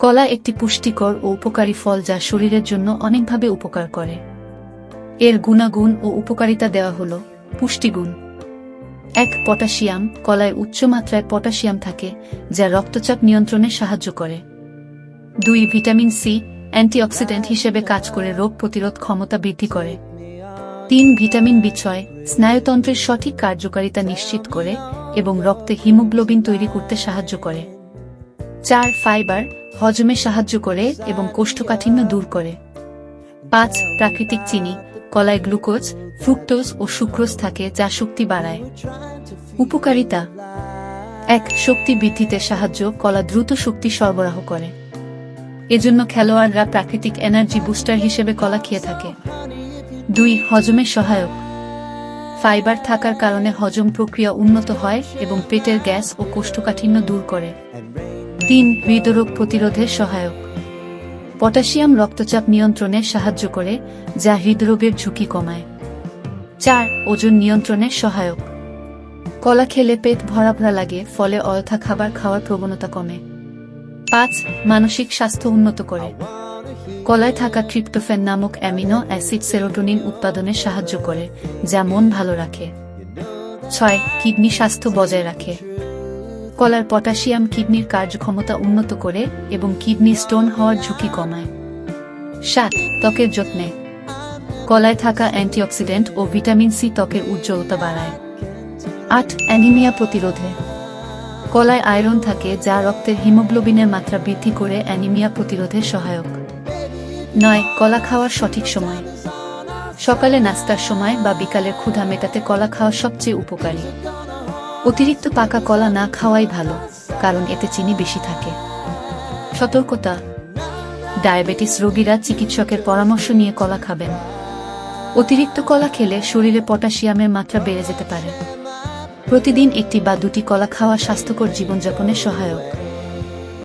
কলা একটি পুষ্টিকর ও উপকারী ফল যা শরীরের জন্য অনেকভাবে উপকার করে। এর গুণাগুণ ও উপকারিতা দেওয়া হল পুষ্টিগুণ। এক, পটাশিয়াম, কলায় উচ্চ মাত্রায় পটাশিয়াম থাকে, যা রক্তচাপ নিয়ন্ত্রণে সাহায্য করে। দুই, ভিটামিন সি, অ্যান্টিঅক্সিডেন্ট হিসেবে কাজ করে রোগ প্রতিরোধ ক্ষমতা বৃদ্ধি করে। তিন, ভিটামিন বি ছয়, স্নায়ুতন্ত্রের সঠিক কার্যকারিতা নিশ্চিত করে এবং রক্তে হিমোগ্লোবিন তৈরি করতে সাহায্য করে। চার, ফাইবার হজমে সাহায্য করে এবং কোষ্ঠকাঠিন্য দূর করে। পাঁচ, প্রাকৃতিক চিনি, কলায় গ্লুকোজ, ফ্রুক্টোজ ও সুক্রোজ থাকে যা শক্তি বাড়ায়। উপকারিতা, এক, শক্তি বৃদ্ধিতে সাহায্য কলা দ্রুত শক্তি সরবরাহ করে। এজন্য খেলোয়াড়রা প্রাকৃতিক এনার্জি বুস্টার হিসেবে কলা খেয়ে থাকে। দুই, হজমে সহায়ক। ফাইবার থাকার কারণে হজম প্রক্রিয়া উন্নত হয় এবং পেটের গ্যাস ও কোষ্ঠকাঠিন্য দূর করে। তিন হৃদরোগ প্রতিরোধে সহায়ক। পটাশিয়াম রক্তচাপ নিয়ন্ত্রণে সাহায্য করে, যা হৃদরোগের ঝুঁকি কমায়। চার, ওজন নিয়ন্ত্রণে সহায়ক। কলা খেলে পেট ভরা ভরা লাগে, ফলে অযথা খাবার খাওয়ার প্রবণতা কমে। পাঁচ, মানসিক স্বাস্থ্য উন্নত করে। কলায় থাকা ট্রিপ্টোফ্যান নামক অ্যামিনো অ্যাসিড সেরোটোনিন উৎপাদনে সাহায্য করে, যা মন ভালো রাখে। ছয়, কিডনি স্বাস্থ্য বজায় রাখে। কলার পটাশিয়াম কিডনির কার্যক্ষমতা উন্নত করে এবং কিডনি স্টোন হওয়ার ঝুঁকি কমায়। সাত, ত্বকের যত্নে। কলায় থাকা অ্যান্টিঅক্সিডেন্ট ও ভিটামিন সি ত্বকের উজ্জ্বলতা বাড়ায়। আট, অ্যানিমিয়া প্রতিরোধে। কলায় আয়রন থাকে যা রক্তের হিমোগ্লোবিনের মাত্রা বৃদ্ধি করে অ্যানিমিয়া প্রতিরোধে সহায়ক। নয়, কলা খাওয়ার সঠিক সময়। সকালে নাস্তার সময় বা বিকালের ক্ষুধা মেটাতে কলা খাওয়া সবচেয়ে উপকারী। অতিরিক্ত পাকা কলা না খাওয়াই ভালো, কারণ এতে চিনি বেশি থাকে। সতর্কতা। ডায়াবেটিস রোগীরা চিকিৎসকের পরামর্শ নিয়ে কলা খাবেন। অতিরিক্ত কলা খেলে শরীরে পটাশিয়ামের মাত্রা বেড়ে যেতে পারে। প্রতিদিন একটি বা দুটি কলা খাওয়া স্বাস্থ্যকর জীবনযাপনে সহায়ক।